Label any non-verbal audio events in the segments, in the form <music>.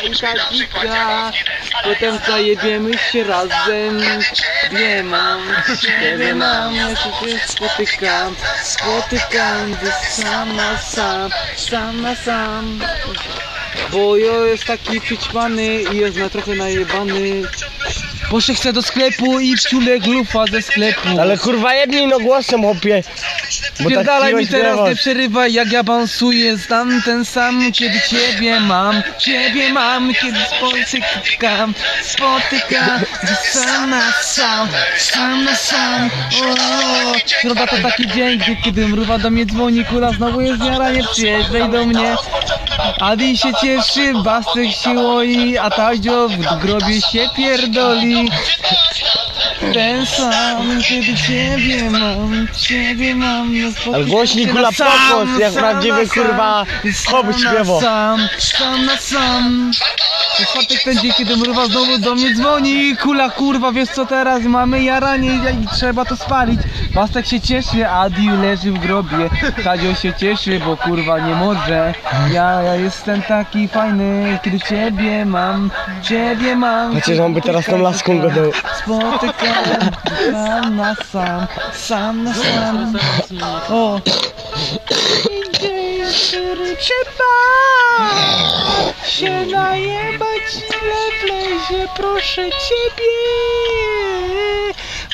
i takika Potem zajebiemy się razem. Nie mam, ciebie mam, ja się spotykam. Spotykam, gdy sam na sam, sam na sam. Bo ja jest taki przyćpany i jest na trochę najebany Chce do sklepu i wciule glufa ze sklepu. Ale kurwa jedni no głosem. Bo tak Pierdalaj mi teraz, nie przerywaj jak ja bansuję. Znam ten sam, kiedy ciebie mam. Ciebie mam, kiedy spotykam Spotykam, gdzie sam na sam Sam na sam. O, Środa to taki dzień, gdy, kiedy mruwa do mnie dzwoni Kula znowu jest jaranie, przyjeżdżaj do mnie Adi się cieszy, Bastek się łoi A Tadzio w grobie się pierdoli ten sam, kiedy ciebie mam, ciebie mam no spotykam Ale głośnik, się kula, na sam, pokos, jak sam prawdziwy, sam, kurwa, sam na śpiewo. Sam, sam na sam. W czwartek ten dzień, kiedy mruwa znowu do mnie dzwoni. Kula kurwa, wiesz co teraz, mamy jaranie i trzeba to spalić. Bastek się cieszy, Adi leży w grobie. Tadzio się cieszy, bo kurwa nie może. Ja, ja jestem taki fajny, kiedy ciebie mam Ciebie mam. Chociaż on by teraz tą laską gadał. Spotykam sam na sam, sam na sam. O! <coughs> Który trzeba się najebać ile wlezie, proszę ciebie.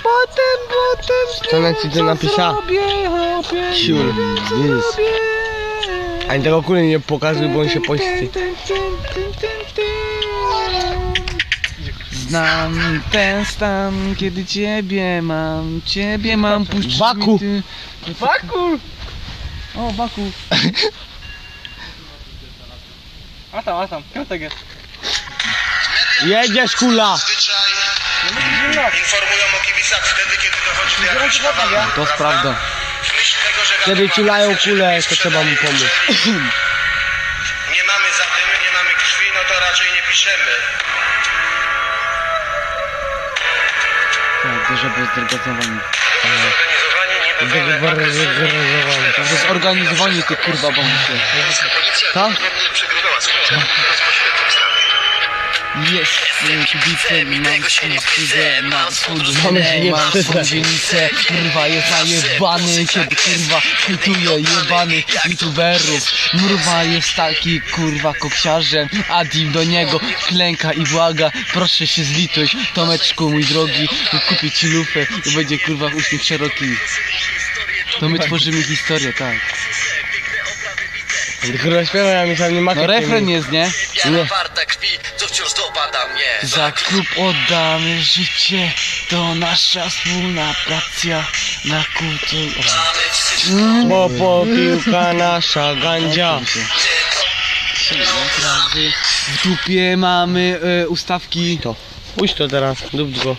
Potem, potem Co na ci to napisała? wys. robię. Ani tego kuli nie pokazuj, bo on się pości. Znam ten stan, kiedy ciebie mam, ciebie mam, puść Baku. Baku! O, Baku. <laughs> A tam, a tam, piątek jest. Jedziesz kula! Zwyczaj informują o kibicach wtedy, kiedy dochodzi do jakichś awanturów, To jest prawda? prawda. W myśl tego, że Kiedy że kulę, jeżeli to trzeba mu pomóc. Nie mamy zadymy, nie mamy krwi, no to raczej nie piszemy. Tak, dużo było zorganizowanie. Zorganizowani niby jest organizowanie ty kurwa bambusie. Policja Co? nie przegrywała swoich zawodników bezpośrednich strat. Jest kibicem, mam mam Mamy się nie skórę, mam wstydzę. spódnicę, kurwa jest najebany, kiedy kurwa hejtuje jebanych youtuberów, mruwa jest taki kurwa koksiarzem, Adim do niego klęka i błaga, proszę się zlituj, Tomeczku mój drogi, kupię ci lufę i będzie kurwa uśmiech szeroki. To my tworzymy historię, tak. Kurwa śpiewa, ja myślałem, nie ma No refren jest, nie? Jana warta krwi, wciąż dopada mnie. Za klub oddamy życie, to nasza wspólna praca na kulturę. Bo popiłka nasza gandzia. W dupie mamy e, ustawki. To. Pójdź to teraz, dupć go.